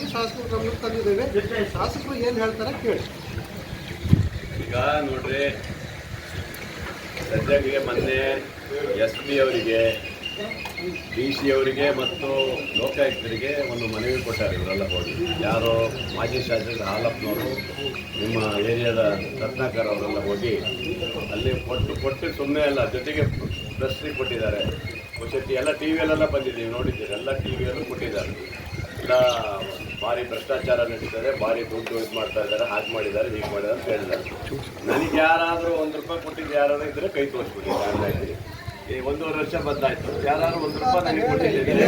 ಹೋಗಿ ಶಾಸಕರು ಗಮನಕ್ಕೆ ತಂದಿದ್ದೇವೆ ಶಾಸಕರು ಏನು ಹೇಳ್ತಾರೆ ಕೇಳಿ. ಈಗ ನೋಡ್ರಿ, ಸದ್ಯಕ್ಕೆ ಮೊನ್ನೆ ಎಸ್ ಪಿ ಅವರಿಗೆ, ಡಿ ಸಿ ಅವರಿಗೆ ಮತ್ತು ಲೋಕಾಯುಕ್ತರಿಗೆ ಒಂದು ಮನವಿ ಕೊಟ್ಟಾರೆ ಇವರೆಲ್ಲ ಹೋಗಿ. ಯಾರೋ ಮಾಜಿ ಶಾಸಕ ಹಾಲಪ್ಪನವರು ನಿಮ್ಮ ಏರಿಯಾದ ರತ್ನಾಕರ್ ಅವರೆಲ್ಲ ಹೋಗಿ ಅಲ್ಲಿ ಕೊಟ್ಟು ಕೊಟ್ಟು ಸುಮ್ಮನೆ ಅಲ್ಲ, ಜೊತೆಗೆ ಪ್ರಶ್ನೆ ಕೊಟ್ಟಿದ್ದಾರೆ. ಬಹುಶಃ ಎಲ್ಲ ಟಿ ವಿಯಲ್ಲೆಲ್ಲ ಬಂದಿದ್ದೀವಿ ನೋಡಿದ್ದೀರಿ ಎಲ್ಲ ಟಿ ವಿಯಲ್ಲೂ ಕೊಟ್ಟಿದ್ದಾರೆ. ಭಾರಿ ಭ್ರಷ್ಟಾಚಾರ ನಡೀತಾರೆ ಭಾರಿ ದುಡ್ಡು ಇದು ಮಾಡ್ತಾ ಇದ್ದಾರೆ ಹಾಗೆ ಮಾಡಿದ್ದಾರೆ ಹೀಗೆ ಮಾಡಿದ್ದಾರೆ ಅಂತ ಹೇಳಿದ್ದಾರೆ ನನಗೆ ಯಾರಾದರೂ ಒಂದು ರೂಪಾಯಿ ಕೊಟ್ಟಿದ್ದು ಯಾರಾದ್ರೂ ಇದ್ದರೆ ಕೈ ತೋರಿಸ್ಬಿಡಿ ಹಂಗಾಗಿ ಈ ಒಂದೂವರೆ ವರ್ಷ ಬಂದಾಯ್ತು ಯಾರಾದ್ರೂ ಒಂದು ರೂಪಾಯಿ ನನಗೆ ಕೊಟ್ಟಿದ್ದೀನಿ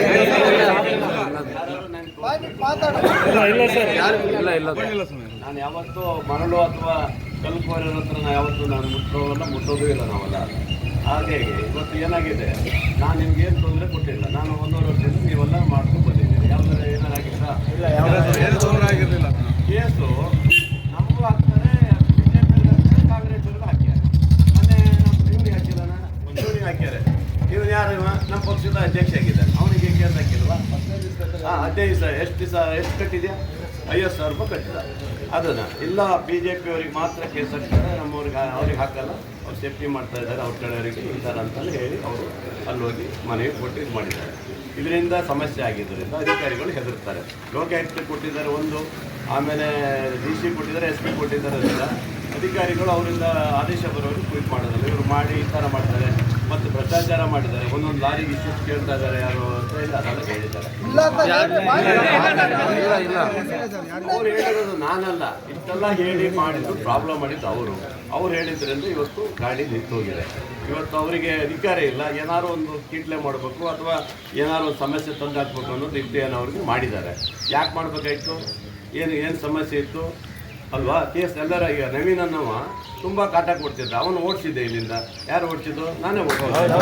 ನಾನು ಯಾವತ್ತೂ ಮರಳು ಅಥವಾ ಕಲ್ಕೋರಿನ ಹತ್ರ ನಾನು ಯಾವತ್ತೂ ನಾನು ಮುಟ್ಟೋವಲ್ಲ ಮುಟ್ಟೋದು ಇಲ್ಲ ನಾವಲ್ಲ ಹಾಗೆ ಇವತ್ತು ಏನಾಗಿದೆ? ನಾನು ನಿಮ್ಗೆ ಏನು ತೊಂದರೆ ಕೊಟ್ಟಿಲ್ಲ. ನಾನು ಒಂದೂವರೆ ವರ್ಷದಿಂದ ನೀವೆಲ್ಲ ಮಾಡ್ಕೊಂಡು ಬಂದಿದ್ದೀನಿ ಯಾವ್ದಾರ ಏನಾಗಿಲ್ಲ ಆಗಿರಲಿಲ್ಲ. ಕೇಸು ನಮಗೂ ಹಾಕ್ತಾರೆ ಬಿಜೆಪಿ ಕಾಂಗ್ರೆಸ್ ಹಾಕ್ಯಾರೆ. ಮೊನ್ನೆ ನಮ್ಮ ಇವ್ರಿಗೆ ಹಾಕಿಲ್ಲ ಇವ್ರಿಗೆ ಹಾಕ್ಯಾರೆ. ಇವ್ರು ಯಾರು? ನಮ್ಮ ಪಕ್ಷದ ಅಧ್ಯಕ್ಷ ಆಗಿದ್ದಾನೆ. ಅವನಿಗೆ ಕೇಸ್ ಹಾಕಿಲ್ವಾ ಹದಿನೈದು ದಿವಸ ಎಷ್ಟು ದಿವಸ ಎಷ್ಟು ಕಟ್ಟಿದೆಯಾ? ಐವತ್ತು ಸಾವಿರ ರೂಪಾಯಿ ಕಟ್ಟಿದ. ಅದನ್ನ. ಇಲ್ಲ ಬಿ ಜೆ ಪಿ ಅವ್ರಿಗೆ ಮಾತ್ರ ಕೇಸ್ ಹಾಕ್ತಾರೆ, ನಮ್ಮವ್ರಿಗೆ, ಅವ್ರಿಗೆ ಹಾಕಲ್ಲ. ಅವ್ರು ಸೇಫ್ಟಿ ಮಾಡ್ತಾ ಇದ್ದಾರೆ, ಅವ್ರ ಕಡೆಯವರಿಗೆ ಥರ ಅಂತಂದು ಹೇಳಿ ಅವರು ಅಲ್ಲಿ ಹೋಗಿ ಮನೆಗೆ ಕೊಟ್ಟು ಇದು ಮಾಡಿದ್ದಾರೆ. ಇದರಿಂದ ಸಮಸ್ಯೆ ಆಗಿದ್ದರಿಂದ ಅಧಿಕಾರಿಗಳು ಹೆದರ್ತಾರೆ. ಲೋಕಾಯುಕ್ತ ಕೊಟ್ಟಿದ್ದಾರೆ ಒಂದು, ಆಮೇಲೆ ಡಿ ಸಿ ಕೊಟ್ಟಿದ್ದಾರೆ ಎಸ್ ಪಿ ಕೊಟ್ಟಿದ್ದಾರೆ ಅದರಿಂದ ಅಧಿಕಾರಿಗಳು ಅವರಿಂದ ಆದೇಶ ಬರೋರು ಟ್ವೀಟ್ ಮಾಡೋದಿಲ್ಲ. ಇವರು ಮಾಡಿ ಈ ಥರ ಮಾಡ್ತಾರೆ. ಮತ್ತು ಭ್ರಷ್ಟಾಚಾರ ಮಾಡಿದ್ದಾರೆ. ಒಂದೊಂದು ಲಾರಿ ಇಷ್ಟು ಕೇಳ್ತಾ ಇದ್ದಾರೆ. ಯಾರು ಅಂತ ಇಲ್ಲ ಅದೆಲ್ಲ ಹೇಳಿದ್ದಾರೆ ಅವ್ರು ಹೇಳಿರೋದು ನಾನಲ್ಲ. ಇಷ್ಟೆಲ್ಲ ಹೇಳಿ ಮಾಡಿದ್ದು ಪ್ರಾಬ್ಲಮ್ ಮಾಡಿದ್ದು ಅವರು. ಅವ್ರು ಹೇಳಿದ್ರಿಂದ ಇವತ್ತು ಗಾಡಿ ನಿಂತೋಗಿದೆ. ಇವತ್ತು ಅವರಿಗೆ ಅಧಿಕಾರ ಇಲ್ಲ. ಏನಾರು ಒಂದು ಕೀಟ್ಲೆ ಮಾಡಬೇಕು ಅಥವಾ ಏನಾರು ಒಂದು ಸಮಸ್ಯೆ ತಂದು ಹಾಕ್ಬೇಕು ಅನ್ನೋದು ಇದ್ದೇನು ಅವ್ರಿಗೆ ಮಾಡಿದ್ದಾರೆ. ಯಾಕೆ ಮಾಡಬೇಕಾಯ್ತು? ಏನು ಏನು ಸಮಸ್ಯೆ ಇತ್ತು? ಅಲ್ವಾ? ಎಸ್ ಎಲ್ಲರ ಈಗ ನವೀನ್ ಅನ್ನವ ತುಂಬ ಕಾಟ ಕೊಡ್ತಿದ್ದ. ಅವನು ಓಡಿಸಿದ್ದೆ ಇಲ್ಲಿಂದ. ಯಾರು ಓಡಿಸಿದ್ದು? ನಾನೇ ಓಡಿಸಿದ್ದೆ.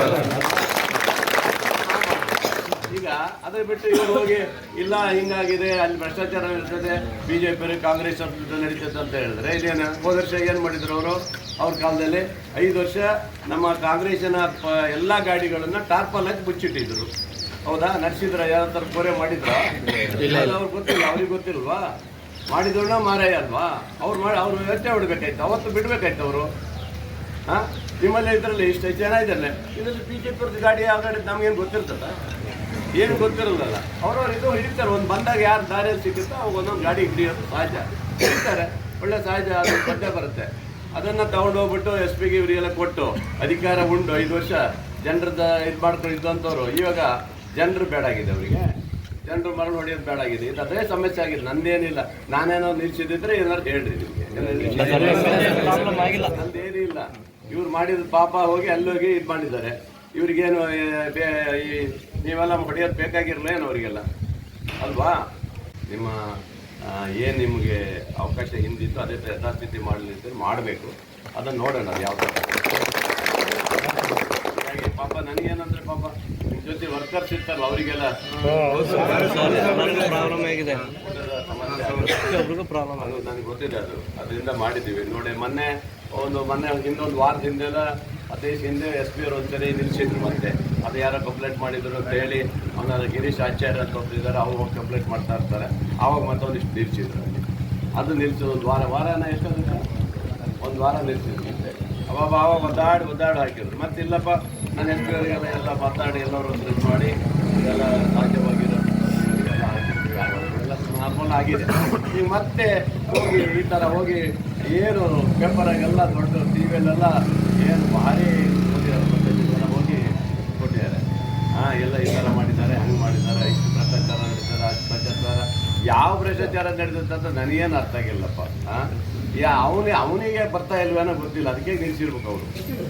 ಈಗ ಅದೇ ಬಿಟ್ಟು ಇವರು ಹೋಗಿ ಇಲ್ಲ ಹಿಂಗಾಗಿದೆ ಅಲ್ಲಿ ಭ್ರಷ್ಟಾಚಾರ ಇರ್ತದೆ ಬಿ ಜೆ ಪಿ ಕಾಂಗ್ರೆಸ್ ನಡೀತದೆ ಅಂತ ಹೇಳಿದ್ರೆ ಇದೇನು? ಹೋದ ವರ್ಷ ಏನು ಮಾಡಿದ್ರು ಅವರು? ಅವ್ರ ಕಾಲದಲ್ಲಿ ಐದು ವರ್ಷ ನಮ್ಮ ಕಾಂಗ್ರೆಸ್ಸಿನ ಪ ಎಲ್ಲ ಗಾಡಿಗಳನ್ನು ಟಾರ್ಪಲ್ ಹಾಕಿ ಮುಚ್ಚಿಟ್ಟಿದ್ರು. ಹೌದಾ? ನಡೆಸಿದ್ರ ಯಾವ ಥರ ಕೋರೆ ಮಾಡಿದ್ರ? ಅವ್ರಿಗೆ ಗೊತ್ತಿಲ್ಲ ಅವ್ರಿಗೆ ಗೊತ್ತಿಲ್ವಾ? ಮಾಡಿದ್ರನ್ನ ಮಾರಾಯ ಅಲ್ವಾ? ಅವ್ರು ಮಾಡಿ ಅವ್ರು ವ್ಯವಸ್ಥೆ ಹೊಡ್ಬೇಕಾಯ್ತು ಅವತ್ತು ಬಿಡಬೇಕಾಯ್ತು ಅವರು. ಹಾಂ? ನಿಮ್ಮಲ್ಲಿ ಇದರಲ್ಲಿ ಇಷ್ಟು ಜನ ಇದ್ದಾರೆ ಇದರಲ್ಲಿ ಬಿ ಜೆ ಪಿ ಗಾಡಿ ಯಾವ ಗಾಡಿ ನಮ್ಗೇನು ಗೊತ್ತಿರ್ತದ? ಏನು ಗೊತ್ತಿರಲ್ಲ ಅವ್ರವ್ರು ಇದು ಹಿಡಿತಾರೆ. ಒಂದು ಬಂದಾಗ ಯಾರು ದಾರಿಯಲ್ಲಿ ಸಿಗುತ್ತೋ ಅವಾಗ ಒಂದೊಂದು ಗಾಡಿ ಹಿಡಿಯೋದು ಸಹಜ. ಹಿಡಿತಾರೆ. ಒಳ್ಳೆ ಸಹಜ ಅದು ಪದ್ಯ ಬರುತ್ತೆ. ಅದನ್ನು ತಗೊಂಡೋಗ್ಬಿಟ್ಟು ಎಸ್ ಪಿಗೆ ಇವರಿಗೆಲ್ಲ ಕೊಟ್ಟು ಅಧಿಕಾರ ಉಂಡು ಐದು ವರ್ಷ ಜನರದ ಇದು ಮಾಡ್ಕೊಂಡು ಇದ್ದಂಥವ್ರು ಇವಾಗ ಜನರು ಬೇಡಾಗಿದೆ ಅವರಿಗೆ. ಜನರು ಮರಳು ಹೊಡೆಯೋದು ಬೇಡಾಗಿದೆ ಇದು ಅದೇ ಸಮಸ್ಯೆ ಆಗಿದೆ. ನಂದೇನಿಲ್ಲ ನಾನೇನೋ ನಿಲ್ಸಿದ್ರೆ ಏನಾದ್ರು ಹೇಳ್ರಿ ನಿಮಗೆ. ನಂದೇನಿಲ್ಲ. ಇವ್ರು ಮಾಡಿದ ಪಾಪ ಹೋಗಿ ಅಲ್ಲೋಗಿ ಹೋಗಿ ಇದು ಮಾಡಿದ್ದಾರೆ. ಇವ್ರಿಗೇನು ಈ ನೀವೆಲ್ಲ ಹೊಡೆಯೋದು ಬೇಕಾಗಿರಲ್ಲ ಏನು ಅವರಿಗೆಲ್ಲ? ಅಲ್ವಾ? ನಿಮ್ಮ ಏನು ನಿಮಗೆ ಅವಕಾಶ ಹಿಂದಿತ್ತು ಅದೇ ಥರ ಯಥಾಸ್ಥಿತಿ ಮಾಡಲಿದ್ದರೆ ಮಾಡಬೇಕು. ಅದನ್ನು ನೋಡೋಣ ಅದು ಯಾವ ಥರ ಹಾಗೆ ಪಾಪ ನನಗೇನಂದ್ರೆ ಪಾಪ ಜೊತೆ ವರ್ಕರ್ಸ್ ಇರ್ತಾರಲ್ಲ ಅವರಿಗೆಲ್ಲ. ಅದು ನನಗೆ ಗೊತ್ತಿದೆ ಅದು. ಅದರಿಂದ ಮಾಡಿದ್ದೀವಿ. ನೋಡಿ ಮೊನ್ನೆ ಒಂದು ಮೊನ್ನೆ ಇನ್ನೊಂದು ವಾರದ ಹಿಂದೆಲ್ಲ ಹದಿನೈದು ಹಿಂದೆ ಎಸ್ ಪಿ ಅವರು ಒಂದ್ಸರಿ ನಿಲ್ಲಿಸಿದ್ರು ಮತ್ತೆ. ಅದು ಯಾರೋ ಕಂಪ್ಲೇಂಟ್ ಮಾಡಿದ್ರು ಅಂತ ಹೇಳಿ ಅವನ ಗಿರೀಶ್ ಆಚಾರ್ಯ ಅಂತ ಒಬ್ರು ಇದ್ದಾರೆ ಅವ್ರು ಹೋಗಿ ಕಂಪ್ಲೇಂಟ್ ಮಾಡ್ತಾ ಇರ್ತಾರೆ. ಆವಾಗ ಮತ್ತೊಂದಿಷ್ಟು ನಿಲ್ಲಿಸಿದ್ರು ಅದು ನಿಲ್ಸಿ ಒಂದು ವಾರ ವಾರನ ಎಷ್ಟೊಂದು ಒಂದು ವಾರ ನಿಲ್ಲಿಸಿದ್ರು ಮತ್ತೆ. ಅವಾಗ ಅವಾಗ ಒದ್ದಾಡಿ ಒದ್ದಾಡಿ ಹಾಕಿದ್ರು. ಮತ್ತೆ ಇಲ್ಲಪ್ಪ ನಾನು ಎಸ್ ಎಲ್ಲ ಮಾತಾಡಿ ಎಲ್ಲರೂ ಇದು ಮಾಡಿ ಎಲ್ಲ ಸಾಧ್ಯವಾಗಿರೋ. ಎಲ್ಲ ನಾರ್ಮಲ್ ಆಗಿದೆ ಈಗ ಮತ್ತೆ ಹೋಗಿ, ಈ ಥರ ಹೋಗಿ ಏನು ಪೇಪರಾಗೆಲ್ಲ ದೊಡ್ಡ ಟಿ ವಿಯಲ್ಲೆಲ್ಲ ಏನು ಭಾರಿ ಜನ ಹೋಗಿ ಕೊಟ್ಟಿದ್ದಾರೆ. ಹಾಂ, ಎಲ್ಲ ಈ ಥರ ಮಾಡಿದ್ದಾರೆ, ಹಂಗೆ ಮಾಡಿದ್ದಾರೆ, ಇಷ್ಟು ಭ್ರಷ್ಟಾಚಾರ ನಡೀತಾರೆ ಅಷ್ಟು ಭ್ರಷ್ಟಾಚಾರ. ಯಾವ ಭ್ರಷ್ಟಾಚಾರ ನಡೆದಂತ ನನಗೇನು ಅರ್ಥ ಆಗಿಲ್ಲಪ್ಪ. ಹಾಂ? ಯಾ ಅವನಿಗೆ ಅವನಿಗೆ ಬರ್ತಾ ಇಲ್ವೇನೋ ಗೊತ್ತಿಲ್ಲ. ಅದಕ್ಕೆ ನಿಲ್ಸಿರ್ಬೇಕು ಅವರು.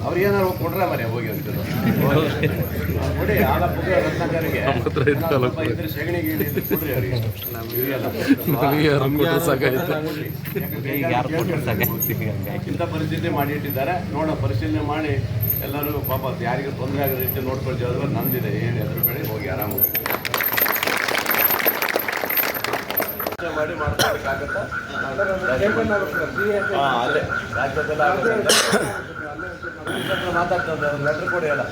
ಅವ್ರಿಗೇನಾರು ಕೊಡ್ರೆ ಮರೆ ಹೋಗಿ ಅಂತಿದ್ರು. ಕೊಡಿ ಆಲ ಪುಗ ರತ್ನಾಕರಿಗೆ. ಇದ್ರೆ ಕೊಡ್ರಿ ಅವರಿಗೆ. ಇಂಥ ಪರಿಸ್ಥಿತಿ ಮಾಡಿ ಇಟ್ಟಿದ್ದಾರೆ. ನೋಡೋ ಪರಿಶೀಲನೆ ಮಾಡಿ ಎಲ್ಲರೂ ಪಾಪ ಯಾರಿಗೂ ತೊಂದರೆ ಆಗದ ರೀತಿ ನೋಡ್ಕೊಳ್ತೀವಿ. ಅದ್ರ ನಂದಿದೆ ಏನು ಎದುರು ಬೇಡಿ ಹೋಗಿ ಆರಾಮಾಗಿ. ಮಾಡಿ ಮಾಡ್ಕೊಳಕ್ಕಾಗತ್ತಾ? ಹಾ, ಅದೇ. ಲೆಟ್ರ್ ಕೊಡಿ ಅಲ್ಲ.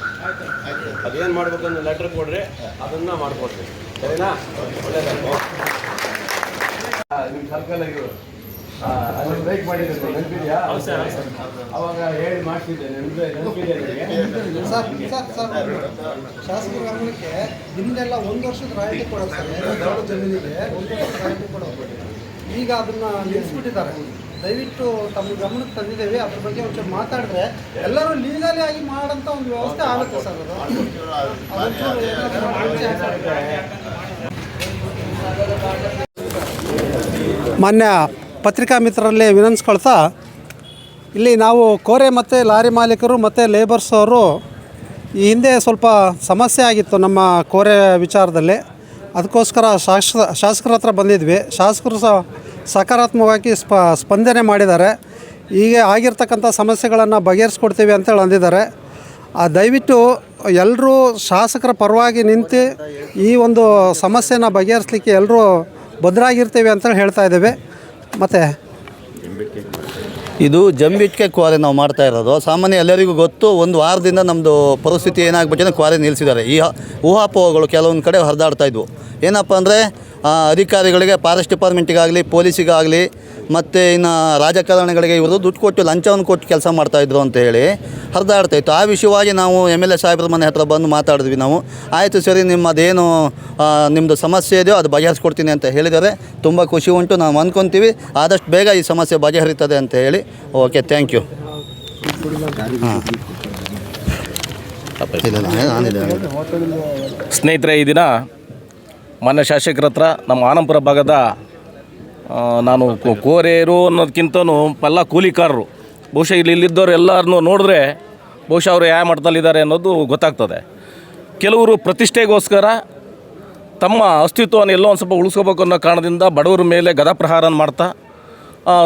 ಅದೇನು ಮಾಡ್ಬೇಕಂದ್ರೆ ಲೆಟ್ರ್ ಕೊಡ್ರಿ ಅದನ್ನ ಮಾಡ್ಕೊಡ್ರಿ ಸರಿನಾ? ಒಳ್ಳೇದಾಯ್ತು. ನಿಮ್ಮ ಸರ್ಕಲ್ ಅಲ್ಲಿ ಬ್ರೇಕ್ ಮಾಡಿದ್ರು. ನೆನಪಿದೆಯಾ? ಅವಾಗ ಹೇಳಿ ಮಾಡ್ತಿದ್ದೆ ನೆನಪಿದೆ ನೆನಪಿದೆ? Sir sir sir. ಶಾಸಕರ ಗಮನಕ್ಕೆ ಹಿಂದೆಲ್ಲ ಒಂದು ವರ್ಷದ ರಾಯಿತಿ ಕೊಡೋದು ಸರ್. ಎರಡು ಜಮೀನಿಗೆ ಒಂದು ವರ್ಷದ ರಾಯಲ್ಟಿ ಕೊಡೋದು. ಈಗ ಅದನ್ನ ನಿಲ್ಲಿಸ್ಬಿಟ್ಟಿದ್ದಾರೆ. ದಯವಿಟ್ಟು ತಮ್ಮ ಗಮನಕ್ಕೆ ತಂದಿದ್ದೇವೆ. ಅದ್ರ ಬಗ್ಗೆ ಒಂಚೂರು ಮಾತಾಡಿದ್ರೆ ಎಲ್ಲರೂ ಲೀಗಲಿ ಆಗಿ ಮಾಡೋಂಥ ಒಂದು ವ್ಯವಸ್ಥೆ ಆಗುತ್ತೆ ಸರ್ ಅದು. ಮಾನ್ಯ ಪತ್ರಿಕಾ ಮಿತ್ರರಲ್ಲಿ ವಿನಂತಿಸ್ಕೊಳ್ತಾ, ಇಲ್ಲಿ ನಾವು ಕೋರೆ ಮತ್ತು ಲಾರಿ ಮಾಲೀಕರು ಮತ್ತು ಲೇಬರ್ಸ್ ಅವರು ಈ ಹಿಂದೆ ಸ್ವಲ್ಪ ಸಮಸ್ಯೆ ಆಗಿತ್ತು ನಮ್ಮ ಕೋರೆ ವಿಚಾರದಲ್ಲಿ. ಅದಕ್ಕೋಸ್ಕರ ಶಾಸ, ಶಾಸಕರ ಹತ್ರ ಬಂದಿದ್ವಿ. ಶಾಸಕರು ಸಹ ಸಕಾರಾತ್ಮಕವಾಗಿ ಸ್ಪ, ಸ್ಪಂದನೆ ಮಾಡಿದ್ದಾರೆ. ಈಗ ಆಗಿರ್ತಕ್ಕಂಥ ಸಮಸ್ಯೆಗಳನ್ನು ಬಗೆಹರಿಸ್ಕೊಡ್ತೀವಿ ಅಂತೇಳಿ ಅಂದಿದ್ದಾರೆ. ಆ, ದಯವಿಟ್ಟು ಎಲ್ಲರೂ ಶಾಸಕರ ಪರವಾಗಿ ನಿಂತು ಈ ಒಂದು ಸಮಸ್ಯೆನ ಬಗೆಹರಿಸಲಿಕ್ಕೆ ಎಲ್ಲರೂ ಭದ್ರಾಗಿರ್ತೀವಿ ಅಂತೇಳಿ ಹೇಳ್ತಾ ಇದ್ದೇವೆ. ಮತ್ತು? ಇದು ಜಂಬಿಟ್ಕೆ ಕ್ವಾರಿ ನಾವು ಮಾಡ್ತಾ ಇರೋದು. ಸಾಮಾನ್ಯ ಎಲ್ಲರಿಗೂ ಗೊತ್ತು, ಒಂದು ವಾರದಿಂದ ನಮ್ಮದು ಪರಿಸ್ಥಿತಿ ಏನಾಗ್ಬಿಟ್ಟಿದೆ ಕ್ವಾರಿ ನಿಲ್ಲಿಸಿದ್ದಾರೆ. ಈ ಊಹಾಪೋಹಗಳು ಕೆಲವೊಂದು ಕಡೆ ಹರಿದಾಡ್ತಾ ಇದ್ವು. ಏನಪ್ಪ ಅಂದರೆ ಅಧಿಕಾರಿಗಳಿಗೆ, ಫಾರೆಸ್ಟ್ ಡಿಪಾರ್ಟ್ಮೆಂಟಿಗಾಗಲಿ, ಪೊಲೀಸಿಗಾಗಲಿ ಮತ್ತು ಇನ್ನು ರಾಜಕಾರಣಿಗಳಿಗೆ ಇವರು ದುಡ್ಡು ಕೊಟ್ಟು ಲಂಚವನ್ನು ಕೊಟ್ಟು ಕೆಲಸ ಮಾಡ್ತಾಯಿದ್ರು ಅಂತ ಹೇಳಿ ಹರಿದಾಡ್ತಾ ಇತ್ತು. ಆ ವಿಷಯವಾಗಿ ನಾವು ಎಂ ಎಲ್ ಎ ಸಾಹೇಬ್ರ ಮನೆ ಹತ್ರ ಬಂದು ಮಾತಾಡಿದ್ವಿ ನಾವು. ಆಯಿತು ಸರಿ, ನಿಮ್ಮದೇನು ನಿಮ್ಮದು ಸಮಸ್ಯೆ ಇದೆಯೋ ಅದು ಬಗೆಹರಿಸ್ಕೊಡ್ತೀನಿ ಅಂತ ಹೇಳಿದರೆ ತುಂಬ ಖುಷಿ ಉಂಟು, ನಾವು ಅಂದ್ಕೊತೀವಿ. ಆದಷ್ಟು ಬೇಗ ಈ ಸಮಸ್ಯೆ ಬಗೆಹರಿತದೆ ಅಂತ ಹೇಳಿ. ಓಕೆ ಥ್ಯಾಂಕ್ ಯು ಸ್ನೇಹಿತರೆ, ಈ ದಿನ ಮಾನ್ಯ ಶಾಸಕರ ಹತ್ರ ನಮ್ಮ ಆನಂದಪುರ ಭಾಗದ ನಾನು ಕೋರೆಯರು ಅನ್ನೋದಕ್ಕಿಂತನೂ ಎಲ್ಲ ಕೂಲಿಕಾರರು. ಬಹುಶಃ ಇಲ್ಲಿ ಇಲ್ಲಿದ್ದವ್ರು ಎಲ್ಲರನ್ನೂ ನೋಡಿದ್ರೆ ಬಹುಶಃ ಅವರು ಯಾವ ಮಟ್ಟದಲ್ಲಿದ್ದಾರೆ ಅನ್ನೋದು ಗೊತ್ತಾಗ್ತದೆ. ಕೆಲವರು ಪ್ರತಿಷ್ಠೆಗೋಸ್ಕರ ತಮ್ಮ ಅಸ್ತಿತ್ವವನ್ನು ಎಲ್ಲೋ ಒಂದು ಸ್ವಲ್ಪ ಉಳಿಸ್ಕೋಬೇಕು ಅನ್ನೋ ಕಾರಣದಿಂದ ಬಡವರ ಮೇಲೆ ಗದಾಪ್ರಹಾರ ಮಾಡ್ತಾ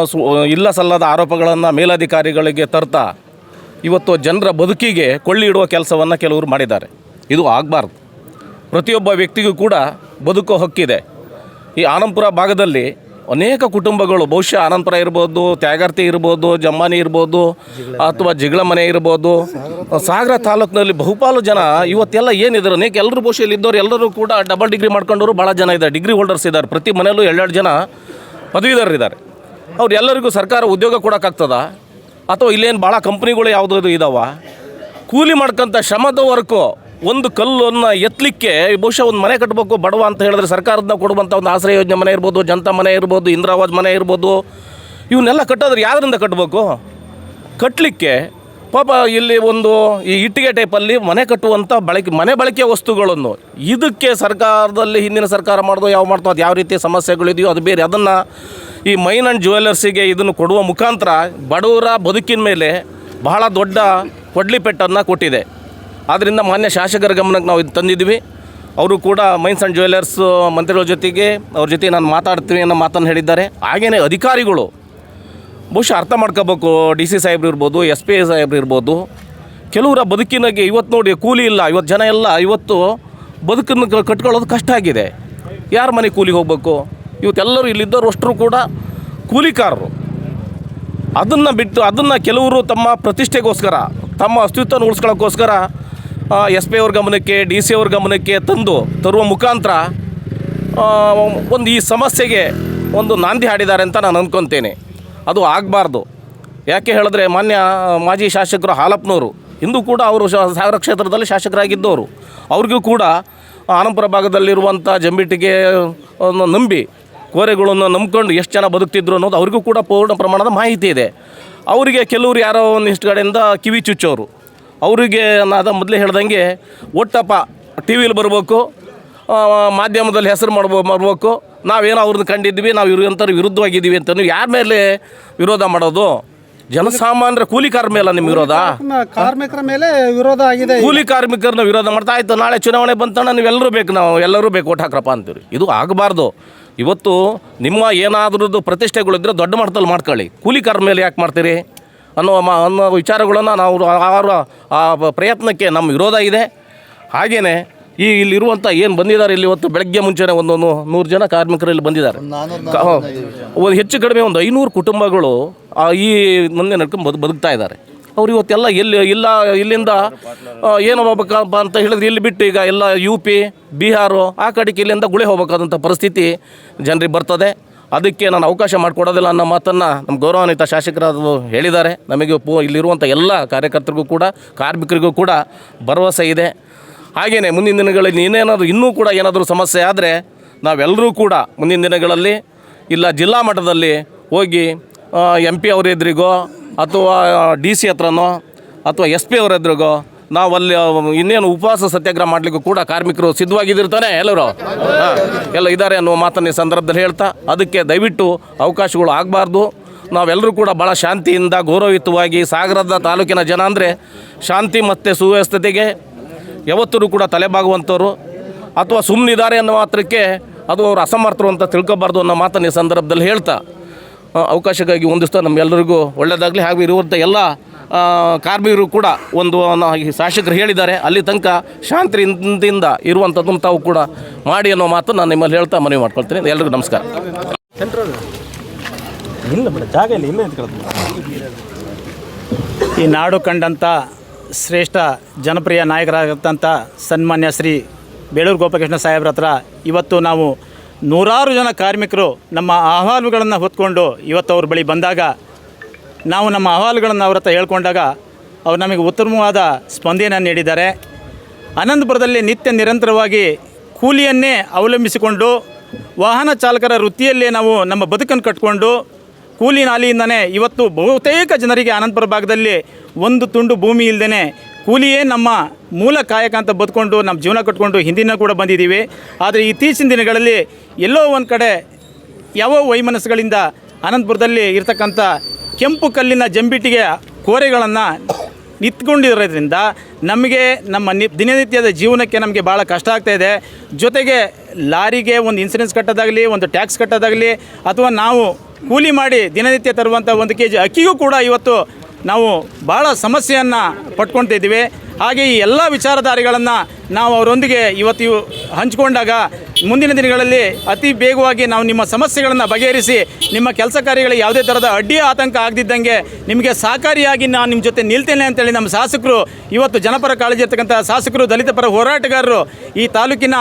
ಸು- ಇಲ್ಲ ಸಲ್ಲದ ಆರೋಪಗಳನ್ನು ಮೇಲಧಿಕಾರಿಗಳಿಗೆ ತರ್ತಾ ಇವತ್ತು ಜನರ ಬದುಕಿಗೆ ಕೊಳ್ಳಿ ಇಡುವ ಕೆಲಸವನ್ನು ಕೆಲವರು ಮಾಡಿದ್ದಾರೆ. ಇದು ಆಗಬಾರ್ದು. ಪ್ರತಿಯೊಬ್ಬ ವ್ಯಕ್ತಿಗೂ ಕೂಡ ಬದುಕೋ ಹಕ್ಕಿದೆ. ಈ ಆನಂಪುರ ಭಾಗದಲ್ಲಿ ಅನೇಕ ಕುಟುಂಬಗಳು, ಬಹುಶಃ ಆನಂದಪುರ ಇರ್ಬೋದು, ತ್ಯಾಗರ್ತಿ ಇರ್ಬೋದು, ಜಮ್ಮಾನಿ ಇರ್ಬೋದು, ಅಥವಾ ಜಿಗಳ ಮನೆ ಇರ್ಬೋದು, ಸಾಗರ ತಾಲೂಕಿನಲ್ಲಿ ಬಹುಪಾಲು ಜನ ಇವತ್ತೆಲ್ಲ ಏನಿದ್ದಾರೆ ಅನೇಕ ಎಲ್ಲರೂ ಬಹುಶಃ ಇಲ್ಲಿ ಇದ್ದವ್ರು ಎಲ್ಲರೂ ಕೂಡ ಡಬಲ್ ಡಿಗ್ರಿ ಮಾಡ್ಕೊಂಡವರು ಭಾಳ ಜನ ಇದ್ದಾರೆ ಡಿಗ್ರಿ ಹೋಲ್ಡರ್ಸ್ ಇದ್ದಾರೆ. ಪ್ರತಿ ಮನೆಯಲ್ಲೂ ಎರಡೆರಡು ಜನ ಪದವೀಧರರಿದ್ದಾರೆ ಅವ್ರು ಎಲ್ಲರಿಗೂ ಸರ್ಕಾರ ಉದ್ಯೋಗ ಕೊಡೋಕ್ಕಾಗ್ತದ ಅಥವಾ ಇಲ್ಲೇನು ಭಾಳ ಕಂಪ್ನಿಗಳು ಯಾವುದಾದ್ರು ಇದಾವ? ಕೂಲಿ ಮಾಡ್ಕೊಂಥ ವರ್ಕು ಒಂದು ಕಲ್ಲನ್ನು ಎತ್ತಲಿಕ್ಕೆ ಬಹುಶಃ ಒಂದು ಮನೆ ಕಟ್ಟಬೇಕು ಬಡವ ಅಂತ ಹೇಳಿದ್ರೆ ಸರ್ಕಾರದಿಂದ ಕೊಡುವಂಥ ಒಂದು ಆಶ್ರಯ ಯೋಜನೆ ಮನೆ ಇರ್ಬೋದು, ಜನತಾ ಮನೆ ಇರ್ಬೋದು ಇಂದ್ರಾವಾಜ್ ಮನೆ ಇರ್ಬೋದು. ಇವನ್ನೆಲ್ಲ ಕಟ್ಟೋದ್ರೆ ಯಾವ್ದರಿಂದ ಕಟ್ಟಬೇಕು ಕಟ್ಟಲಿಕ್ಕೆ ಪಾಪ ಇಲ್ಲಿ ಒಂದು ಈ ಇಟ್ಟಿಗೆ ಟೈಪಲ್ಲಿ ಮನೆ ಕಟ್ಟುವಂಥ ಬಳಕೆ, ಮನೆ ಬಳಕೆಯ ವಸ್ತುಗಳನ್ನು ಇದಕ್ಕೆ ಸರ್ಕಾರದಲ್ಲಿ ಹಿಂದಿನ ಸರ್ಕಾರ ಮಾಡೋದು, ಯಾವ ಮಾಡ್ತೋ, ಅದು ಯಾವ ರೀತಿ ಸಮಸ್ಯೆಗಳಿದೆಯೋ, ಅದು ಬೇರೆ. ಅದನ್ನು ಈ ಮೈನ್ ಆ್ಯಂಡ್ ಜ್ಯುವೆಲ್ಲರ್ಸಿಗೆ ಇದನ್ನು ಕೊಡುವ ಮುಖಾಂತರ ಬಡವರ ಬದುಕಿನ ಮೇಲೆ ಬಹಳ ದೊಡ್ಡ ಕೊಡ್ಲಿಪೆಟ್ಟನ್ನು ಕೊಟ್ಟಿದೆ. ಆದ್ದರಿಂದ ಮಾನ್ಯ ಶಾಸಕರ ಗಮನಕ್ಕೆ ನಾವು ಇದು ತಂದಿದ್ವಿ ಅವರು ಕೂಡ ಮೈನ್ಸ್ ಆ್ಯಂಡ್ ಜ್ಯುವೆಲರ್ಸ್ ಮಂತ್ರಿಗಳ ಜೊತೆಗೆ ಅವ್ರ ಜೊತೆ ನಾನು ಮಾತಾಡ್ತೀನಿ ಅನ್ನೋ ಮಾತನ್ನು ಹೇಳಿದ್ದಾರೆ. ಹಾಗೆಯೇ ಅಧಿಕಾರಿಗಳು, ಬಹುಶಃ ಅರ್ಥ ಮಾಡ್ಕೋಬೇಕು, ಡಿ ಸಿ ಸಾಹೇಬ್ರು ಇರ್ಬೋದು, ಎಸ್ ಪಿ ಐ ಸಾಹೇಬ್ರು ಇರ್ಬೋದು. ಕೆಲವರ ಬದುಕಿನಾಗೆ ಇವತ್ತು ನೋಡಿ ಕೂಲಿ ಇಲ್ಲ, ಇವತ್ತು ಜನ ಎಲ್ಲ ಇವತ್ತು ಬದುಕನ್ನು ಕಟ್ಕೊಳ್ಳೋದು ಕಷ್ಟ ಆಗಿದೆ. ಯಾರ ಮನೆ ಕೂಲಿಗೆ ಹೋಗಬೇಕು? ಇವತ್ತೆಲ್ಲರೂ ಇಲ್ಲಿದ್ದವರು ಅಷ್ಟರು ಕೂಡ ಕೂಲಿಕಾರರು. ಅದನ್ನು ಬಿಟ್ಟು ಅದನ್ನು ಕೆಲವರು ತಮ್ಮ ಪ್ರತಿಷ್ಠೆಗೋಸ್ಕರ, ತಮ್ಮ ಅಸ್ತಿತ್ವವನ್ನು ಉಳಿಸ್ಕೊಳ್ಳೋಕ್ಕೋಸ್ಕರ ಎಸ್ ಪಿ ಅವ್ರ ಗಮನಕ್ಕೆ ಡಿ ಸಿ ಅವ್ರ ಗಮನಕ್ಕೆ ತಂದು ತರುವ ಮುಖಾಂತರ ಒಂದು ಈ ಸಮಸ್ಯೆಗೆ ಒಂದು ನಾಂದಿ ಹಾಡಿದ್ದಾರೆ ಅಂತ ನಾನು ಅಂದ್ಕೊತೇನೆ ಅದು ಆಗಬಾರ್ದು. ಯಾಕೆ ಹೇಳಿದ್ರೆ ಮಾನ್ಯ, ಮಾಜಿ ಶಾಸಕರು ಹಾಲಪ್ಪನವರು ಇಂದು ಕೂಡ ಅವರು ಸಾಗರ ಕ್ಷೇತ್ರದಲ್ಲಿ ಶಾಸಕರಾಗಿದ್ದವರು. ಅವ್ರಿಗೂ ಕೂಡ ಆನಂದಪುರ ಭಾಗದಲ್ಲಿರುವಂಥ ಜಂಬಿಟ್ಟಿಗೆ ನಂಬಿ ಕೋರೆಗಳನ್ನು ನಂಬ್ಕೊಂಡು ಎಷ್ಟು ಜನ ಬದುಕ್ತಿದ್ರು ಅನ್ನೋದು ಅವ್ರಿಗೂ ಕೂಡ ಪೂರ್ಣ ಪ್ರಮಾಣದ ಮಾಹಿತಿ ಇದೆ. ಅವರಿಗೆ ಕೆಲವರು ಯಾರೋ ಒಂದಿಷ್ಟು ಕಡೆಯಿಂದ ಕಿವಿ ಚುಚ್ಚೋರು. ಅವರಿಗೆ ನಾನು ಮೊದಲೇ ಹೇಳ್ದಂಗೆ ಒಟ್ಟಪ್ಪ ಟಿ ವಿಲಿ ಬರಬೇಕು ಮಾಧ್ಯಮದಲ್ಲಿ ಹೆಸರು ಮಾಡ್ಬೋ ಮಾಡಬೇಕು. ನಾವೇನೋ ಅವ್ರನ್ನ ಕಂಡಿದ್ವಿ ನಾವು ಇವ್ರಂತರ ವಿರುದ್ಧವಾಗಿದ್ದೀವಿ ಅಂತ ನೀವು ಯಾರ ಮೇಲೆ ವಿರೋಧ ಮಾಡೋದು? ಜನಸಾಮಾನ್ಯರ ಕೂಲಿ ಕಾರ್ಮಿಕ ನಿಮ್ಮ ವಿರೋಧ? ಕಾರ್ಮಿಕರ ಮೇಲೆ ವಿರೋಧ ಆಗಿದೆ ಕೂಲಿ ಕಾರ್ಮಿಕರನ್ನ ವಿರೋಧ ಮಾಡ್ತಾ ಆಯ್ತು ನಾಳೆ ಚುನಾವಣೆ ಬಂತಣ್ಣ ನೀವೆಲ್ಲರೂ ಬೇಕು ನಾವು ಎಲ್ಲರೂ ಬೇಕು ಓಟ್ ಹಾಕ್ರಪ್ಪ ಅಂತೀವಿ ಇದು ಆಗಬಾರ್ದು. ಇವತ್ತು ನಿಮ್ಮ ಏನಾದ್ರದ್ದು ಪ್ರತಿಷ್ಠೆಗಳಿದ್ರೆ ದೊಡ್ಡ ಮಟ್ಟದಲ್ಲಿ ಮಾಡ್ಕೊಳ್ಳಿ. ಕೂಲಿ ಮೇಲೆ ಯಾಕೆ ಮಾಡ್ತೀರಿ? ಅನ್ನೋ ಮ ಅನ್ನೋ ವಿಚಾರಗಳನ್ನು ನಾವು ಅವರ ಆ ಪ್ರಯತ್ನಕ್ಕೆ ನಮ್ಮ ವಿರೋಧ ಇದೆ. ಹಾಗೆಯೇ ಈ ಇಲ್ಲಿರುವಂಥ ಏನು ಬಂದಿದ್ದಾರೆ ಇಲ್ಲಿ ಇವತ್ತು ಬೆಳಗ್ಗೆ ಮುಂಚೆನೇ ಒಂದೊಂದು ನೂರು ಜನ ಕಾರ್ಮಿಕರು ಇಲ್ಲಿ ಬಂದಿದ್ದಾರೆ. ಒಂದು ಹೆಚ್ಚು ಕಡಿಮೆ ಒಂದು ಐನೂರು ಕುಟುಂಬಗಳು ಆ, ಈ ಮುಂದೆ ನಡ್ಕೊಂಡು ಬದು ಬದುಕ್ತಾ ಇದ್ದಾರೆ. ಅವ್ರು ಇವತ್ತೆಲ್ಲ ಎಲ್ಲಿ ಇಲ್ಲ ಇಲ್ಲಿಂದ ಏನು ಹೋಗ್ಬೇಕಪ್ಪ ಅಂತ ಹೇಳಿದ್ರೆ ಇಲ್ಲಿ ಬಿಟ್ಟು ಈಗ ಎಲ್ಲ ಯು ಪಿ ಬಿಹಾರು ಆ ಕಡೆಗೆ ಇಲ್ಲಿಂದ ಗುಳೆ ಹೋಗ್ಬೇಕಾದಂಥ ಪರಿಸ್ಥಿತಿ ಜನರಿಗೆ ಬರ್ತದೆ. ಅದಕ್ಕೆ ನಾನು ಅವಕಾಶ ಮಾಡಿಕೊಡೋದಿಲ್ಲ ಅನ್ನೋ ಮಾತನ್ನು ನಮ್ಮ ಗೌರವಾನ್ವಿತ ಶಾಸಕರಾದರು ಹೇಳಿದ್ದಾರೆ. ನಮಗೆ ಪೂ ಇಲ್ಲಿರುವಂಥ ಎಲ್ಲ ಕಾರ್ಯಕರ್ತರಿಗೂ ಕೂಡ, ಕಾರ್ಮಿಕರಿಗೂ ಕೂಡ ಭರವಸೆ ಇದೆ. ಹಾಗೆಯೇ ಮುಂದಿನ ದಿನಗಳಲ್ಲಿ ಇನ್ನೇನಾದರೂ ಇನ್ನೂ ಕೂಡ ಏನಾದರೂ ಸಮಸ್ಯೆ ಆದರೆ ನಾವೆಲ್ಲರೂ ಕೂಡ ಮುಂದಿನ ದಿನಗಳಲ್ಲಿ ಇಲ್ಲ ಜಿಲ್ಲಾ ಮಟ್ಟದಲ್ಲಿ ಹೋಗಿ ಎಂ ಪಿ ಅವರೆದ್ರಿಗೋ ಅಥವಾ ಡಿ ಸಿ ಹತ್ರನೋ ಅಥವಾ ಎಸ್ ಪಿ ಅವರೆದ್ರಿಗೋ ನಾವು ಅಲ್ಲಿ ಇನ್ನೇನು ಉಪವಾಸ ಸತ್ಯಾಗ್ರಹ ಮಾಡಲಿಕ್ಕೂ ಕೂಡ ಕಾರ್ಮಿಕರು ಸಿದ್ಧವಾಗಿದ್ದಿರ್ತಾನೆ, ಎಲ್ಲರೂ. ಎಲ್ಲ ಇದ್ದಾರೆ ಅನ್ನೋ ಮಾತನ್ನು ಈ ಸಂದರ್ಭದಲ್ಲಿ ಹೇಳ್ತಾ, ಅದಕ್ಕೆ ದಯವಿಟ್ಟು ಅವಕಾಶಗಳು ಆಗಬಾರ್ದು. ನಾವೆಲ್ಲರೂ ಕೂಡ ಭಾಳ ಶಾಂತಿಯಿಂದ, ಗೌರವಯುತವಾಗಿ ಸಾಗರದ ತಾಲೂಕಿನ ಜನ ಅಂದರೆ ಶಾಂತಿ ಮತ್ತು ಸುವ್ಯವಸ್ಥತೆಗೆ ಯಾವತ್ತೂ ಕೂಡ ತಲೆಬಾಗುವಂಥವ್ರು. ಅಥವಾ ಸುಮ್ಮನಿದ್ದಾರೆ ಅನ್ನೋ ಮಾತ್ರಕ್ಕೆ ಅದು ಅವರು ಅಸಮರ್ಥರು ಅಂತ ತಿಳ್ಕೊಬಾರ್ದು ಅನ್ನೋ ಮಾತನ್ನು ಈ ಸಂದರ್ಭದಲ್ಲಿ ಹೇಳ್ತಾ ಅವಕಾಶಕ್ಕಾಗಿ ಹೊಂದಿಸ್ತಾ ನಮ್ಮೆಲ್ಲರಿಗೂ ಒಳ್ಳೆಯದಾಗಲಿ. ಹಾಗೂ ಇರುವಂಥ ಎಲ್ಲ ಕಾರ್ಮಿಕರು ಕೂಡ ಒಂದು ಶಾಸಕರು ಹೇಳಿದ್ದಾರೆ ಅಲ್ಲಿ ತನಕ ಶಾಂತಿಯಿಂದ ಇರುವಂಥದ್ದನ್ನು ತಾವು ಕೂಡ ಮಾಡಿ ಅನ್ನೋ ಮಾತು ನಾನು ನಿಮ್ಮಲ್ಲಿ ಹೇಳ್ತಾ ಮನವಿ ಮಾಡ್ಕೊಳ್ತೀನಿ. ಎಲ್ರಿಗೂ ನಮಸ್ಕಾರ. ಈ ನಾಡು ಕಂಡಂಥ ಶ್ರೇಷ್ಠ ಜನಪ್ರಿಯ ನಾಯಕರಾಗಿರ್ತಂಥ ಸನ್ಮಾನ್ಯ ಶ್ರೀ ಬೇಳೂರು ಗೋಪಕೃಷ್ಣ ಸಾಹೇಬ್ರ ಹತ್ರ ಇವತ್ತು ನಾವು ನೂರಾರು ಜನ ಕಾರ್ಮಿಕರು ನಮ್ಮ ಅಹವಾಲುಗಳನ್ನು ಹೊತ್ಕೊಂಡು ಇವತ್ತು ಅವ್ರ ಬಳಿ ಬಂದಾಗ ನಾವು ನಮ್ಮ ಅಹವಾಲುಗಳನ್ನು ಅವ್ರ ಹತ್ರ ಹೇಳ್ಕೊಂಡಾಗ ಅವರು ನಮಗೆ ಉತ್ತಮವಾದ ಸ್ಪಂದನೆ ನೀಡಿದ್ದಾರೆ. ಅನಂತಪುರದಲ್ಲಿ ನಿತ್ಯ ನಿರಂತರವಾಗಿ ಕೂಲಿಯನ್ನೇ ಅವಲಂಬಿಸಿಕೊಂಡು ವಾಹನ ಚಾಲಕರ ವೃತ್ತಿಯಲ್ಲೇ ನಾವು ನಮ್ಮ ಬದುಕನ್ನು ಕಟ್ಕೊಂಡು ಕೂಲಿ ನಾಲಿಯಿಂದನೇ ಇವತ್ತು ಬಹುತೇಕ ಜನರಿಗೆ ಅನಂತಪುರ ಭಾಗದಲ್ಲಿ ಒಂದು ತುಂಡು ಭೂಮಿ ಇಲ್ಲದೇ ಕೂಲಿಯೇ ನಮ್ಮ ಮೂಲ ಕಾಯಕ ಅಂತ ಬದುಕೊಂಡು ನಮ್ಮ ಜೀವನ ಕಟ್ಕೊಂಡು ಹಿಂದಿನ ಕೂಡ ಬಂದಿದ್ದೀವಿ. ಆದರೆ ಇತ್ತೀಚಿನ ದಿನಗಳಲ್ಲಿ ಎಲ್ಲೋ ಒಂದು ಕಡೆ ಯಾವ ವೈಮನಸ್ಸುಗಳಿಂದ ಅನಂತಪುರದಲ್ಲಿ ಇರ್ತಕ್ಕಂಥ ಕೆಂಪು ಕಲ್ಲಿನ ಜಂಬಿಟ್ಟಿಗೆ ಕೋರೆಗಳನ್ನು ನಿಂತ್ಕೊಂಡಿರೋದ್ರಿಂದ ನಮಗೆ ನಮ್ಮ ನಿ, ದಿನನಿತ್ಯದ ಜೀವನಕ್ಕೆ ನಮಗೆ ಭಾಳ ಕಷ್ಟ ಆಗ್ತಾ ಇದೆ. ಜೊತೆಗೆ ಲಾರಿಗೆ ಒಂದು ಇನ್ಸೂರೆನ್ಸ್ ಕಟ್ಟೋದಾಗಲಿ, ಒಂದು ಟ್ಯಾಕ್ಸ್ ಕಟ್ಟೋದಾಗಲಿ, ಅಥವಾ ನಾವು ಕೂಲಿ ಮಾಡಿ ದಿನನಿತ್ಯ ತರುವಂಥ ಒಂದು ಕೆ ಜಿ ಅಕ್ಕಿಗೂ ಕೂಡ ಇವತ್ತು ನಾವು ಭಾಳ ಸಮಸ್ಯೆಯನ್ನು ಪಟ್ಕೊಳ್ತಿದ್ದೀವಿ ಹಾಗೆ ಈ ಎಲ್ಲ ವಿಚಾರಧಾರೆಗಳನ್ನು ನಾವು ಅವರೊಂದಿಗೆ ಇವತ್ತು ಇವು ಹಂಚಿಕೊಂಡಾಗ ಮುಂದಿನ ದಿನಗಳಲ್ಲಿ ಅತಿ ವೇಗವಾಗಿ ನಾವು ನಿಮ್ಮ ಸಮಸ್ಯೆಗಳನ್ನು ಬಗೆಹರಿಸಿ ನಿಮ್ಮ ಕೆಲಸ ಕಾರ್ಯಗಳಿಗೆ ಯಾವುದೇ ಥರದ ಅಡ್ಡಿ ಆತಂಕ ಆಗದಿದ್ದಂಗೆ ನಿಮಗೆ ಸಹಕಾರಿಯಾಗಿ ನಾನು ನಿಮ್ಮ ಜೊತೆ ನಿಲ್ತೇನೆ ಅಂತೇಳಿ ನಮ್ಮ ಶಾಸಕರು, ಇವತ್ತು ಜನಪರ ಕಾಳಜಿ ಇರ್ತಕ್ಕಂಥ ಶಾಸಕರು, ದಲಿತ ಪರ ಹೋರಾಟಗಾರರು ಈ ತಾಲೂಕಿನ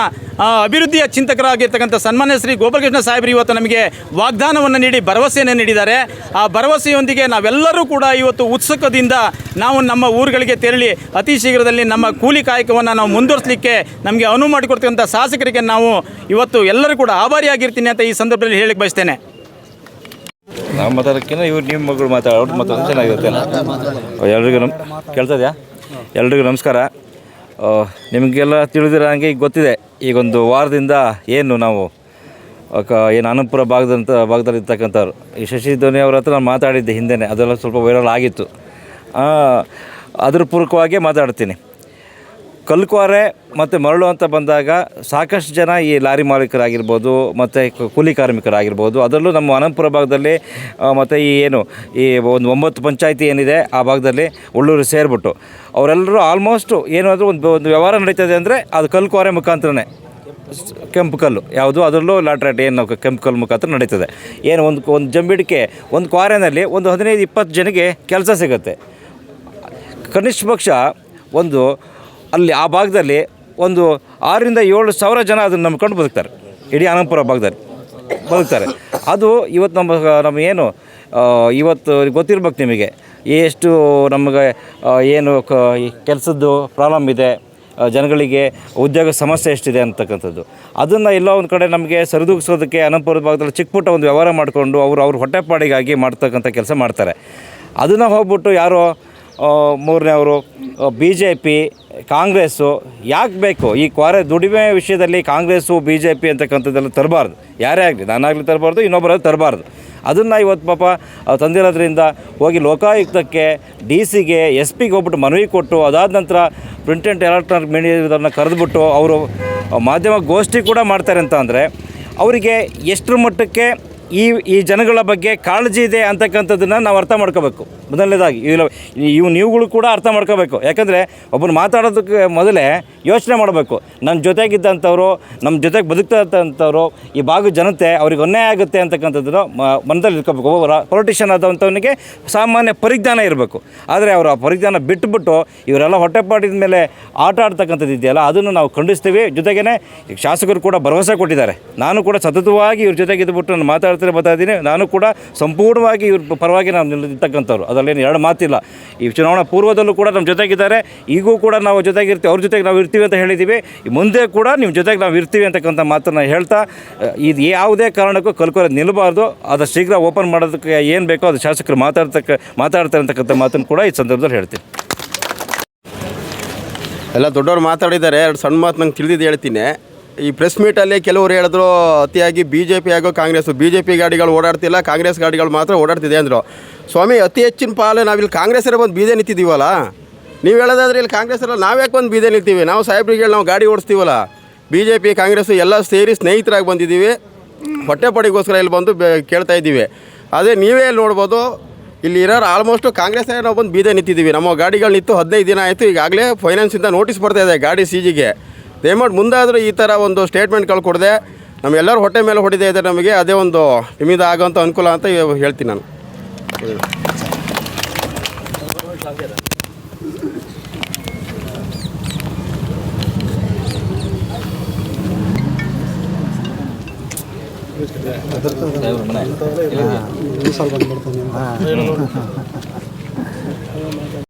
ಅಭಿವೃದ್ಧಿಯ ಚಿಂತಕರಾಗಿರ್ತಕ್ಕಂಥ ಸನ್ಮಾನ್ಯ ಶ್ರೀ ಗೋಪಾಲಕೃಷ್ಣ ಸಾಹೇಬರು ಇವತ್ತು ನಮಗೆ ವಾಗ್ದಾನವನ್ನು ನೀಡಿ ಭರವಸೆಯನ್ನು ನೀಡಿದ್ದಾರೆ. ಆ ಭರವಸೆಯೊಂದಿಗೆ ನಾವೆಲ್ಲರೂ ಕೂಡ ಇವತ್ತು ಉತ್ಸುಕದಿಂದ ನಾವು ನಮ್ಮ ಊರುಗಳಿಗೆ ತೆರಳಿ ಅತಿ ಶೀಘ್ರದಲ್ಲಿ ನಮ್ಮ ಕೂಲಿ ಕಾಯಕವನ್ನು ನಾವು ಮುಂದುವರಿಸಲಿಕ್ಕೆ ನಮಗೆ ಅನುವು ಮಾಡಿಕೊಡ್ತಕ್ಕಂಥ ಶಾಸಕರಿಗೆ ನಾವು ಇವತ್ತು ಎಲ್ಲರೂ ಕೂಡ ಆಭಾರಿಯಾಗಿರ್ತೀನಿ ಅಂತ ಈ ಸಂದರ್ಭದಲ್ಲಿ ಹೇಳಕ್ಕೆ ಬಯಸ್ತೇನೆ. ನಾವು ಮಾತಾಡೋಕ್ಕಿಂತ ಇವ್ರು ನಿಮ್ಮ ಮಗಳು ಮಾತಾಡೋ ಅವ್ರು ಮಾತಾಡೋದು ಚೆನ್ನಾಗಿರುತ್ತೆ ಎಲ್ರಿಗೂ ನಮ್ ಕೇಳ್ತದ್ಯಾ ಎಲ್ರಿಗೂ ನಮಸ್ಕಾರ. ನಿಮಗೆಲ್ಲ ತಿಳಿದಿರೋ ಹಾಗೆ ಈಗ ಗೊತ್ತಿದೆ. ಈಗೊಂದು ವಾರದಿಂದ ಏನು ನಾವು ಕ- ಏನು ಅನಂತಪುರ ಭಾಗದಂತ ಭಾಗದಲ್ಲಿ ಇರ್ತಕ್ಕಂಥವ್ರು ಈ ಶಶಿ ಧ್ವನಿ ಅವ್ರ ಹತ್ರ ನಾನು ಮಾತಾಡಿದ್ದೆ ಹಿಂದೆನೇ, ಅದೆಲ್ಲ ಸ್ವಲ್ಪ ವೈರಲ್ ಆಗಿತ್ತು. ಅದ್ರ ಪೂರ್ವಕವಾಗೇ ಮಾತಾಡ್ತೀನಿ. ಕಲ್ಕುವಾರೆ ಮತ್ತು ಮರಳು ಅಂತ ಬಂದಾಗ ಸಾಕಷ್ಟು ಜನ ಈ ಲಾರಿ ಮಾಲೀಕರಾಗಿರ್ಬೋದು, ಮತ್ತು ಕೂಲಿ ಕಾರ್ಮಿಕರಾಗಿರ್ಬೋದು. ಅದರಲ್ಲೂ ನಮ್ಮ ಅನಂತಪುರ ಭಾಗದಲ್ಲಿ ಮತ್ತು ಈ ಏನು, ಈ ಒಂದು ಒಂಬತ್ತು ಪಂಚಾಯಿತಿ ಏನಿದೆ, ಆ ಭಾಗದಲ್ಲಿ ಉಳ್ಳೂರು ಸೇರಿಬಿಟ್ಟು ಅವರೆಲ್ಲರೂ ಆಲ್ಮೋಸ್ಟು ಏನಾದರೂ ಒಂದು ಒಂದು ವ್ಯವಹಾರ ನಡೀತದೆ ಅಂದರೆ ಅದು ಕಲ್ಕುವಾರೆ ಮುಖಾಂತರನೇ. ಕೆಂಪು ಕಲ್ಲು, ಯಾವುದು ಅದರಲ್ಲೂ ಲಾಟ್ರಾಟ್ ಏನು ಕೆಂಪು ಕಲ್ಲು ಮುಖಾಂತರ ನಡೀತದೆ. ಏನು ಒಂದು ಒಂದು ಜಂಬಿಡಿಕೆ, ಒಂದು ಕ್ವಾರೆನಲ್ಲಿ ಒಂದು ಹದಿನೈದು ಇಪ್ಪತ್ತು ಜನಕ್ಕೆ ಕೆಲಸ ಸಿಗುತ್ತೆ. ಕನಿಷ್ಠ ಪಕ್ಷ ಒಂದು ಅಲ್ಲಿ ಆ ಭಾಗದಲ್ಲಿ ಒಂದು ಆರರಿಂದ ಏಳು ಸಾವಿರ ಜನ ಅದನ್ನು ನಂಬ್ಕೊಂಡು ಬದುಕ್ತಾರೆ. ಇಡೀ ಅನಂತಪುರ ಭಾಗದಲ್ಲಿ ಬದುಕ್ತಾರೆ. ಅದು ಇವತ್ತು ನಮ್ಮ ಏನು ಇವತ್ತು ಗೊತ್ತಿರ್ಬೇಕು ನಿಮಗೆ. ಎಷ್ಟು ನಮಗೆ ಏನು ಕ ಕೆಲಸದ್ದು ಪ್ರಾಬ್ಲಮ್ ಇದೆ ಜನಗಳಿಗೆ ಉದ್ಯೋಗ ಸಮಸ್ಯೆ ಎಷ್ಟಿದೆ ಅಂತಕ್ಕಂಥದ್ದು. ಅದನ್ನು ಎಲ್ಲ ಒಂದು ಕಡೆ ನಮಗೆ ಸರಿದೂಗಿಸೋದಕ್ಕೆ ಅನಂತಪುರದ ಭಾಗದಲ್ಲಿ ಚಿಕ್ಕ ಪುಟ್ಟ ಒಂದು ವ್ಯವಹಾರ ಮಾಡಿಕೊಂಡು ಅವರು ಅವ್ರ ಹೊಟ್ಟೆಪಾಡಿಗಾಗಿ ಮಾಡ್ತಕ್ಕಂಥ ಕೆಲಸ ಮಾಡ್ತಾರೆ. ಅದನ್ನು ಹೋಗ್ಬಿಟ್ಟು ಯಾರೋ ಮೂರನೇ ಅವರು ಬಿ ಜೆ ಪಿ ಕಾಂಗ್ರೆಸ್ಸು, ಯಾಕೆ ಬೇಕು? ಈ ಕ್ವಾರೆ ದುಡಿಮೆ ವಿಷಯದಲ್ಲಿ ಕಾಂಗ್ರೆಸ್ಸು ಬಿ ಜೆ ಪಿ ಅಂತಕ್ಕಂಥದ್ದೆಲ್ಲ ತರಬಾರ್ದು. ಯಾರೇ ಆಗಲಿ, ನಾನಾಗಲಿ ತರಬಾರ್ದು, ಇನ್ನೊಬ್ಬರಲ್ಲಿ ತರಬಾರ್ದು. ಅದನ್ನು ಇವತ್ತು ಪಾಪ ತಂದಿರೋದ್ರಿಂದ ಹೋಗಿ ಲೋಕಾಯುಕ್ತಕ್ಕೆ ಡಿ ಸಿಗೆ ಎಸ್ ಪಿಗೆ ಹೋಗ್ಬಿಟ್ಟು ಮನವಿ ಕೊಟ್ಟು, ಅದಾದ ನಂತರ ಪ್ರಿಂಟ್ ಆ್ಯಂಡ್ ಎಲೆಕ್ಟ್ರಾನಿಕ್ ಮೀಡಿಯಾದವ್ರನ್ನ ಕರೆದುಬಿಟ್ಟು ಅವರು ಮಾಧ್ಯಮ ಗೋಷ್ಠಿ ಕೂಡ ಮಾಡ್ತಾರೆ ಅಂತ ಅಂದರೆ, ಅವರಿಗೆ ಎಷ್ಟರ ಮಟ್ಟಕ್ಕೆ ಈ ಈ ಜನಗಳ ಬಗ್ಗೆ ಕಾಳಜಿ ಇದೆ ಅಂತಕ್ಕಂಥದ್ದನ್ನು ನಾವು ಅರ್ಥ ಮಾಡ್ಕೋಬೇಕು. ಮೊದಲನೇದಾಗಿ ಇವು ಇವು ನೀವುಗಳು ಕೂಡ ಅರ್ಥ ಮಾಡ್ಕೋಬೇಕು. ಯಾಕಂದರೆ ಒಬ್ಬರು ಮಾತಾಡೋದಕ್ಕೆ ಮೊದಲೇ ಯೋಚನೆ ಮಾಡಬೇಕು. ನನ್ನ ಜೊತೆಗಿದ್ದಂಥವ್ರು ನಮ್ಮ ಜೊತೆಗೆ ಬದುಕ್ತಂಥವ್ರು ಈ ಭಾಗದ ಜನತೆ ಅವ್ರಿಗೆ ಅನ್ಯಾಯ ಆಗುತ್ತೆ ಅಂತಕ್ಕಂಥದ್ದನ್ನು ಮನದಲ್ಲಿ ಇಟ್ಕೋಬೇಕು. ಒಬ್ಬ ಪೊಲಿಟಿಷಿಯನ್ ಆದಂಥವನಿಗೆ ಸಾಮಾನ್ಯ ಪರಿಜ್ಞಾನ ಇರಬೇಕು. ಆದರೆ ಅವರು ಆ ಪರಿಜ್ಞಾನ ಬಿಟ್ಟುಬಿಟ್ಟು ಇವರೆಲ್ಲ ಹೊಟ್ಟೆಪಾಟಿದ ಮೇಲೆ ಆಟ ಆಡ್ತಕ್ಕಂಥದ್ದು ಇದೆಯಲ್ಲ, ಅದನ್ನು ನಾವು ಖಂಡಿಸ್ತೀವಿ. ಜೊತೆಗೇ ಶಾಸಕರು ಕೂಡ ಭರವಸೆ ಕೊಟ್ಟಿದ್ದಾರೆ. ನಾನು ಕೂಡ ಸತತವಾಗಿ ಇವ್ರ ಜೊತೆಗೆ ಇದ್ಬಿಟ್ಟು ನಾನು ಮಾತಾಡ್ತಾರೆ ಬರ್ತಾ ಇದ್ದೀನಿ. ನಾನು ಕೂಡ ಸಂಪೂರ್ಣವಾಗಿ ಇವ್ರ ಪರವಾಗಿ ನಾನು ನಾವು ನಿಲ್ತಕ್ಕಂಥವ್ರು ಅದರಲ್ಲೇನು ಎರಡು ಮಾತಿಲ್ಲ. ಈ ಚುನಾವಣಾ ಪೂರ್ವದಲ್ಲೂ ಕೂಡ ನಮ್ಮ ಜೊತೆಗಿದ್ದಾರೆ. ಈಗೂ ಕೂಡ ನಾವು ಜೊತೆಗಿರ್ತೀವಿ. ಅವ್ರ ಜೊತೆಗೆ ನಾವು ಇರ್ತೀವಿ ಅಂತ ಹೇಳಿದ್ದೀವಿ ಮುಂದೆ ಕೂಡ ನಿಮ್ಮ ಜೊತೆಗೆ ನಾವು ಇರ್ತೀವಿ ಅಂತಕ್ಕಂಥ ಮಾತನ್ನು ಹೇಳ್ತಾ ಇದು ಯಾವುದೇ ಕಾರಣಕ್ಕೂ ಕಲ್ಕೊರೋದು ನಿಲ್ಲಬಾರ್ದು. ಅದು ಶೀಘ್ರ ಓಪನ್ ಮಾಡೋದಕ್ಕೆ ಏನು ಬೇಕೋ ಅದು ಶಾಸಕರು ಮಾತಾಡ್ತಕ್ಕ, ಮಾತಾಡ್ತಾರೆ ಅಂತಕ್ಕಂಥ ಮಾತನ್ನು ಕೂಡ ಈ ಸಂದರ್ಭದಲ್ಲಿ ಹೇಳ್ತೀನಿ. ಎಲ್ಲ ದೊಡ್ಡವ್ರು ಮಾತಾಡಿದ್ದಾರೆ. ಎರಡು ಸಣ್ಣ ಮಾತು ನಂಗೆ ತಿಳಿದಿದ್ದು ಹೇಳ್ತೀನಿ. ಈ ಪ್ರೆಸ್ ಮೀಟಲ್ಲಿ ಕೆಲವರು ಹೇಳಿದ್ರು, ಅತಿಯಾಗಿ ಬಿ ಜೆ ಪಿ ಹಾಗೂ ಕಾಂಗ್ರೆಸ್ ಬಿ ಜೆ ಪಿ ಗಾಡಿಗಳು ಓಡಾಡ್ತಿಲ್ಲ, ಕಾಂಗ್ರೆಸ್ ಗಾಡಿಗಳು ಮಾತ್ರ ಓಡಾಡ್ತಿದೆ ಅಂದರು. ಸ್ವಾಮಿ, ಅತಿ ಹೆಚ್ಚಿನ ಪಾಲು ನಾವಿಲ್ಲಿ ಕಾಂಗ್ರೆಸ್ಸರೇ ಬಂದು ಬೀದೆ ನಿಂತಿದ್ದೀವಲ್ಲ? ನೀವು ಹೇಳೋದಾದ್ರೆ ಇಲ್ಲಿ ಕಾಂಗ್ರೆಸ್ಸಲ್ಲ ನಾವ್ಯಾಕೆ ಬಂದು ಬೀದೆ ನಿಲ್ತೀವಿ ನಾವು ಸಾಹೇಬ್ರಿಗೆ ನಾವು ಗಾಡಿ ಓಡಿಸ್ತೀವಲ್ಲ? ಬಿ ಜೆ ಪಿ ಕಾಂಗ್ರೆಸ್ಸು ಎಲ್ಲ ಸೇರಿ ಸ್ನೇಹಿತರಾಗಿ ಬಂದಿದ್ದೀವಿ. ಹೊಟ್ಟೆಪಾಡಿಗೋಸ್ಕರ ಇಲ್ಲಿ ಬಂದು ಕೇಳ್ತಾ ಇದ್ದೀವಿ. ಅದೇ ನೀವೇ ಇಲ್ಲಿ ನೋಡ್ಬೋದು, ಇಲ್ಲಿ ಇರೋರು ಆಲ್ಮೋಸ್ಟು ಕಾಂಗ್ರೆಸ್ನೇ ನಾವು ಬಂದು ಬೀದೆ ನಿಂತಿದ್ದೀವಿ. ನಮ್ಮ ಗಾಡಿಗಳು ನಿಂತು ಹದಿನೈದು ದಿನ ಆಯಿತು, ಈಗಾಗಲೇ ಫೈನಾನ್ಸಿಂದ ನೋಟಿಸ್ ಬರ್ತಾ ಇದೆ ಗಾಡಿ ಸೀಜಿಗೆ ದಯಮಾಡಿ ಮುಂದಾದರೂ ಈ ಥರ ಒಂದು ಸ್ಟೇಟ್ಮೆಂಟ್ಗಳು ಕೊಡದೆ ನಮಗೆಲ್ಲರೂ ಹೊಟ್ಟೆ ಮೇಲೆ ಹೊಡಿತಾ ಇದೆ ನಮಗೆ ಅದೇ ಒಂದು ನಿಮ್ಮಿಂದ ಆಗೋಂಥ ಅನುಕೂಲ ಅಂತ ಹೇಳ್ತೀನಿ ನಾನು.